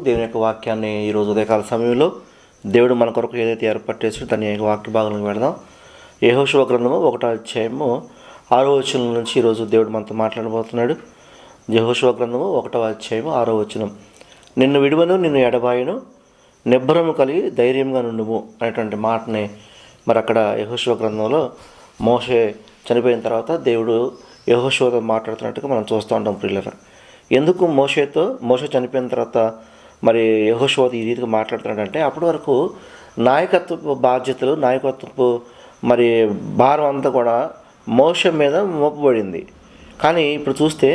దేవుని యొక్క వాక్యాన్ని ఈరోజు ఉదయకాల సమయంలో దేవుడు మన కొరకు ఏదైతే ఏర్పాటు చేసి దాని యొక్క వాక్య భాగంలోకి వెళదాం యెహోషువ గ్రంథము ఒకటో అధ్యాయము ఆరో వచనం నుంచి ఈరోజు దేవుడు మనతో మాట్లాడబోతున్నాడు. యహోశివ గ్రంథము ఒకటో అధ్యాయము ఆరో వచనం. నిన్ను విడువను నిన్ను ఎడబాయను నిబ్బరము కలిగి ధైర్యంగా నుండుము అనేటువంటి మాటని మరి అక్కడ యహోశివ గ్రంథంలో మోషే చనిపోయిన తర్వాత దేవుడు యహోశివతో మాట్లాడుతున్నట్టుగా మనం చూస్తూ ఉంటాం ప్రియులరా. ఎందుకు మోషేతో మోష చనిపోయిన తర్వాత మరి యహోశోత ఈ రీతిగా మాట్లాడుతున్నాడంటే అప్పటి వరకు నాయకత్వపు బాధ్యతలు నాయకత్వపు మరి భారం అంతా కూడా మోషం మీద మోపబడింది. కానీ ఇప్పుడు చూస్తే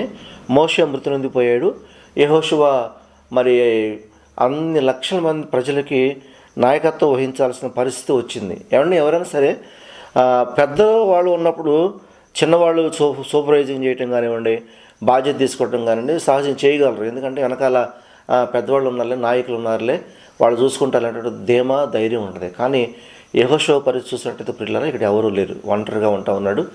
మోష మృతి నొందిపోయాడు యెహోషువ మరి అన్ని లక్షల మంది ప్రజలకి నాయకత్వం వహించాల్సిన పరిస్థితి వచ్చింది. ఎవరిని ఎవరైనా సరే పెద్దలు పెద్ద వాళ్ళు ఉన్నప్పుడు చిన్నవాళ్ళు సూ సూపర్వైజింగ్ చేయటం కానివ్వండి బాధ్యత తీసుకోవటం కానివ్వండి సహజం చేయగలరు. ఎందుకంటే వెనకాల పెద్దవాళ్ళు ఉన్నారులే నాయకులు ఉన్నారులే వాళ్ళు చూసుకుంటారనేటువంటి ధీమా ధైర్యం ఉంటుంది. కానీ యహోషో పరిస్థితి చూసినట్టయితే పిల్లలు ఇక్కడ ఎవరూ లేరు. ఒంటరిగా ఉంటా ఉన్నాడు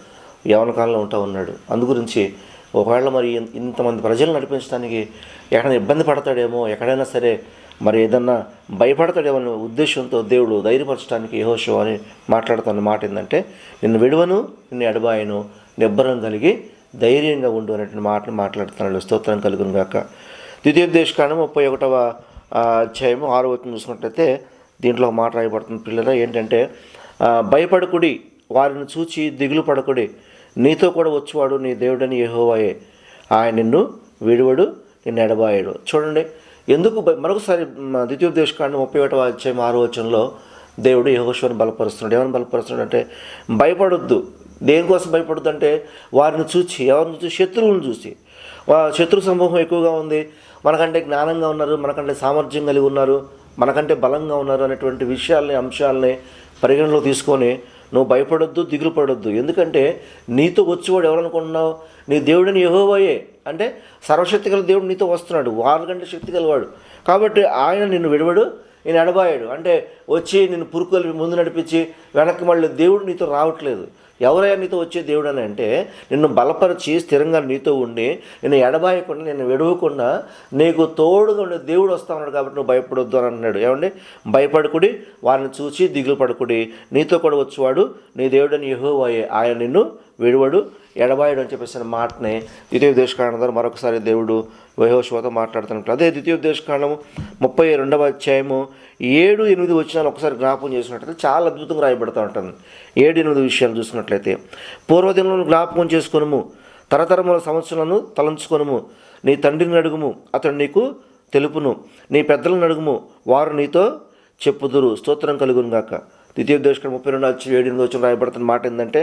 యవనకాలంలో ఉంటా ఉన్నాడు. అందుగురించి ఒకవేళ మరి ఇంతమంది ప్రజలు నడిపించడానికి ఎక్కడైనా ఇబ్బంది పడతాడేమో ఎక్కడైనా సరే మరి ఏదన్నా భయపడతాడేమో అనే ఉద్దేశంతో దేవుడు ధైర్యపరచడానికి యహోషో అని మాట్లాడుతున్న మాట ఏంటంటే నిన్ను విడువను నిన్ను ఎడబాయను నిబ్బరం కలిగి ధైర్యంగా ఉండు అనేటువంటి మాటను మాట్లాడుతున్నాడు. స్తోత్రం కలుగును గాక. ద్వితీయోపదేశకాండం ముప్పై ఒకటవ అధ్యాయము ఆరో వచనం చూసుకున్నట్లయితే దీంట్లో ఒక మాట రాయబడుతుంది. పిల్లల ఏంటంటే భయపడకుడి వారిని చూచి దిగులు పడకుడి. నీతో కూడా వచ్చేవాడు నీ దేవుడని యెహోవాయే. ఆయన నిన్ను విడివడు నిన్ను ఎడబాయడు. చూడండి ఎందుకు మరొకసారి మ, ద్వితీయోపదేశకాండం ముప్పై ఒకటవ అధ్యాయం ఆరో వచనంలో దేవుడు యహోశ్వరుని బలపరుస్తున్నాడు. ఏమని బలపరుస్తున్నాడు అంటే భయపడొద్దు. దేనికోసం భయపడొద్దు అంటే వారిని చూసి ఎవరిని చూసి శత్రువులను చూసి శత్రు సమూహం ఎక్కువగా ఉంది. మనకంటే జ్ఞానంగా ఉన్నారు మనకంటే సామర్థ్యం కలిగి ఉన్నారు మనకంటే బలంగా ఉన్నారు అనేటువంటి విషయాల్ని అంశాలని పరిగణలో తీసుకొని నువ్వు భయపడొద్దు దిగులు పడొద్దు ఎందుకంటే నీతో వచ్చేవాడు ఎవరనుకుంటున్నావు? నీ దేవుడిని యెహోవాయే. అంటే సర్వశక్తి గల దేవుడు నీతో వస్తున్నాడు. వారికంటే శక్తి గలవాడు. కాబట్టి ఆయన నిన్ను విడవడు నేను ఎడబాయాడు. అంటే వచ్చి నేను పురుకులు ముందు నడిపించి వెనక్కి మళ్ళీ దేవుడు నీతో రావట్లేదు. ఎవరైనా నీతో వచ్చే దేవుడు అని అంటే నిన్ను బలపరిచి స్థిరంగా నీతో ఉండి నిన్ను ఎడబాయకుండా నిన్ను విడవకుండా నీకు తోడుగా ఉండే దేవుడు వస్తా ఉన్నాడు కాబట్టి నువ్వు భయపడొద్దు అని అన్నాడు. ఏమండి? భయపడకుడి వారిని చూసి దిగులు పడకుడి. నీతో కూడా వచ్చేవాడు నీ దేవుడని యెహోవాయే. ఆయన నిన్ను విడువడు. ఎడబాయడు అని చెప్పేసిన మాటని ద్వితీయ దేశకాండం ద్వారా మరొకసారి దేవుడు వయోశివతో మాట్లాడుతున్నట్లు అదే ద్వితీయ దేశకాండము ముప్పై రెండవ అధ్యాయము ఏడు ఎనిమిది వచ్చినాలు ఒకసారి జ్ఞాపకం చేసినట్లయితే చాలా అద్భుతంగా రాయబడుతూ ఉంటుంది. ఏడు ఎనిమిది విషయాలు చూసినట్లయితే పూర్వదినలను జ్ఞాపకం చేసుకునము తరతరముల సంవత్సరాలను తలంచుకొనుము నీ తండ్రిని అడుగుము అతడు నీకు తెలుపును నీ పెద్దలను అడుగుము వారు నీతో చెప్పుదురు. స్తోత్రం గాక ద్వితీయ ద్వితీయోపదేశం ముప్పై రెండు వచ్చి ఏడు ఎనిమిది వచ్చిన రాయబడుతున్న మాట ఏంటంటే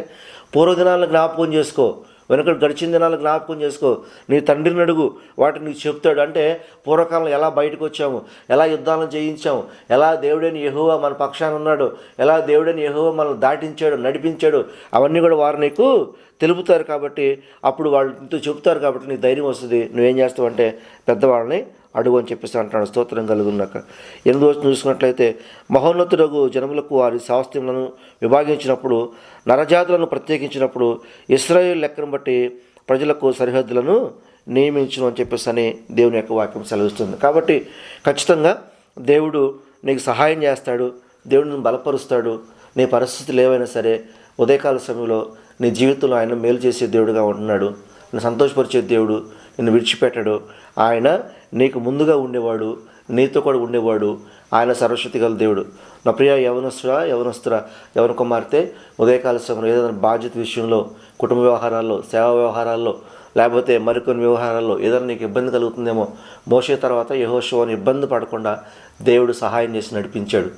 పూర్వదినాలను జ్ఞాపకం చేసుకో వెనక గడిచిన దినాలు జ్ఞాపకం చేసుకో. నీ తండ్రిని అడుగు వాటిని నీకు చెప్తాడు. అంటే పూర్వకాలం ఎలా బయటకు వచ్చాము? ఎలా యుద్ధాలను జయించాము? ఎలా దేవుడని ఎహోవా మన పక్షాన ఉన్నాడు? ఎలా దేవుడని ఎహోవా మనల్ని దాటించాడు నడిపించాడు? అవన్నీ కూడా వారు నీకు తెలుపుతారు కాబట్టి అప్పుడు వాళ్ళు నీతో చెప్తారు కాబట్టి నీకు ధైర్యం వస్తుంది. నువ్వేం చేస్తావు అంటే పెద్దవాళ్ళని అడుగు అని చెప్పేసి అంటాడు స్తోత్రం కలుగున్నాక ఎనిమిది రోజు చూసుకున్నట్లయితే మహోన్నతుడగు జనములకు వారి స్వాస్థ్యములను విభాగించినప్పుడు నరజాతులను ప్రత్యేకించినప్పుడు ఇస్రాయేల్ లెక్కను బట్టి ప్రజలకు సరిహద్దులను నియమించును అని చెప్పేసి అని దేవుని యొక్క వాక్యం సెలవిస్తుంది. కాబట్టి ఖచ్చితంగా దేవుడు నీకు సహాయం చేస్తాడు దేవుడిని బలపరుస్తాడు నీ పరిస్థితులు ఏవైనా సరే ఉదయకాల సమయంలో నీ జీవితంలో ఆయన మేలు చేసే దేవుడుగా ఉంటున్నాడు. నిన్ను సంతోషపరిచే దేవుడు నిన్ను విడిచిపెట్టాడు. ఆయన నీకు ముందుగా ఉండేవాడు నీతో కూడా ఉండేవాడు. ఆయన సర్వశక్తి గల దేవుడు. నా ప్రియ యవనస్తుర యవనస్తుర యవన కుమార్తె ఉదయకాల సమయంలో ఏదైనా బాధ్యత విషయంలో కుటుంబ వ్యవహారాల్లో సేవా వ్యవహారాల్లో లేకపోతే మరికొన్ని వ్యవహారాల్లో ఏదైనా నీకు ఇబ్బంది కలుగుతుందేమో మోసే తర్వాత యహోషోని ఇబ్బంది పడకుండా దేవుడు సహాయం చేసి నడిపించాడు.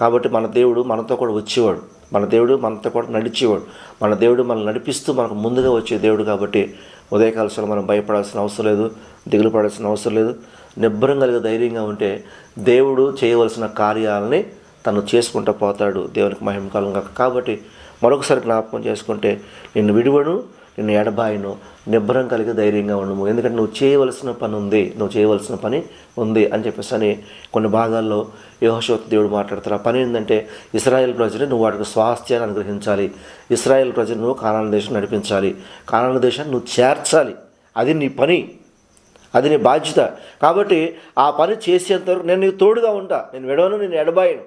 కాబట్టి మన దేవుడు మనతో కూడా వచ్చేవాడు. మన దేవుడు మనతో కూడా నడిచేవాడు. మన దేవుడు మనల్ని నడిపిస్తూ మనకు ముందుగా వచ్చే దేవుడు కాబట్టి ఉదయకాలశంలో మనం భయపడాల్సిన అవసరం లేదు దిగులు పడాల్సిన అవసరం లేదు. నిబ్బరం కలిగి ధైర్యంగా ఉంటే దేవుడు చేయవలసిన కార్యాలని తను చేసుకుంటూ పోతాడు దేవునికి మహిమ కాబట్టి మరొకసారి జ్ఞాపకం చేసుకుంటే నిన్ను విడివను నిన్ను ఎడబాయను నిబ్బరం కలిగి ధైర్యంగా ఉండము. ఎందుకంటే నువ్వు చేయవలసిన పని ఉంది. నువ్వు చేయవలసిన పని ఉంది అని చెప్పేసి అని కొన్ని భాగాల్లో యోహశోత్ దేవుడు మాట్లాడతారు. ఆ పని ఏంటంటే ఇస్రాయెల్ ప్రజలు నువ్వు వాటికి స్వాస్థ్యాన్ని అనుగ్రహించాలి. ఇస్రాయేల్ ప్రజలు నువ్వు కానాన దేశం నడిపించాలి. కానాన దేశాన్ని నువ్వు చేర్చాలి. అది నీ పని. అది నీ బాధ్యత. కాబట్టి ఆ పని చేసేంతవరకు నేను నీకు తోడుగా ఉంటా. నేను విడవను నేను ఎడబాయను.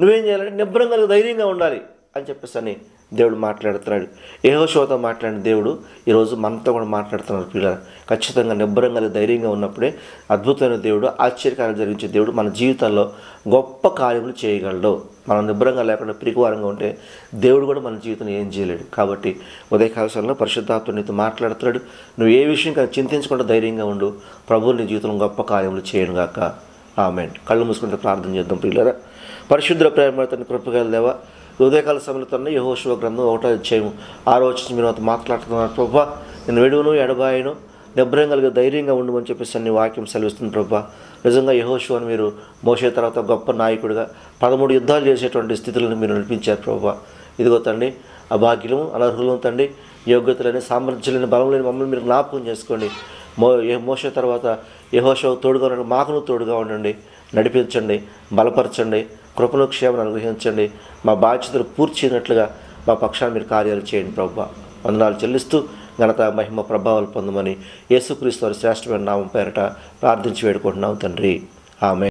నువ్వేం చేయాలంటే నిబ్బరం కలిగి ధైర్యంగా ఉండాలి అని చెప్పేసి అని దేవుడు మాట్లాడుతున్నాడు. ఏహోషోతో మాట్లాడిన దేవుడు ఈరోజు మనతో కూడా మాట్లాడుతున్నాడు పిల్లలు ఖచ్చితంగా నిబ్బరంగా ధైర్యంగా ఉన్నప్పుడే అద్భుతమైన దేవుడు ఆశ్చర్యకార్యాలు జరిగించే దేవుడు మన జీవితాల్లో గొప్ప కార్యములు చేయగలడు. మనం నిబ్బరంగా లేకుండా పిరికివారంగా ఉంటే దేవుడు కూడా మన జీవితం ఏం చేయలేడు. కాబట్టి ఉదయ కాలశాలలో పరిశుద్ధాత్మ నీతో మాట్లాడుతున్నాడు. నువ్వు ఏ విషయం కానీ చింతించకుండా ధైర్యంగా ఉండు. ప్రభువు నీ జీవితంలో గొప్ప కార్యములు చేయను గాక. ఆమెన్. కళ్ళు మూసుకుంటే ప్రార్థన చేద్దాం పిల్లరా పరిశుద్ధ ప్రేమ తన కృపగల దేవా ఉదయకాల సమయంలో యహోశివ గ్రంథం ఒకటో అధ్యాయం ఆరో వచ్చి మీరు అంత మాట్లాడుతున్నారు. ప్రభా నేను వెడువును ఎడబాయను నిబ్రం కలిగి ధైర్యంగా ఉండమని చెప్పేసి అన్ని వాక్యం సెలవిస్తుంది ప్రభా. నిజంగా యహోశివను మీరు మోసే తర్వాత గొప్ప నాయకుడిగా పదమూడు యుద్ధాలు చేసేటువంటి స్థితులను మీరు నడిపించారు ప్రభా. ఇదిగో తండ్రి అభాగ్యులము అనర్హులము తండి యోగ్యతలని సామర్థ్యాలని బలం లేని మమ్మల్ని మీరు జ్ఞాపకం చేసుకోండి. మో మోసే తర్వాత యహోషో తోడుగా ఉండండి మాకును తోడుగా ఉండండి. నడిపించండి బలపరచండి కృపను క్షేమను అనుగ్రహించండి. మా బాధ్యతలు పూర్తి చేయనట్లుగా మా పక్షాన్ని మీరు కార్యాలు చేయండి ప్రభు. వందనాలు చెల్లిస్తూ ఘనత మహిమ ప్రభావాలు పొందమని యేసుక్రీస్తు వారి శ్రేష్టమైన నామం పేరట ప్రార్థించి వేడుకుంటున్నాం తండ్రి. ఆమె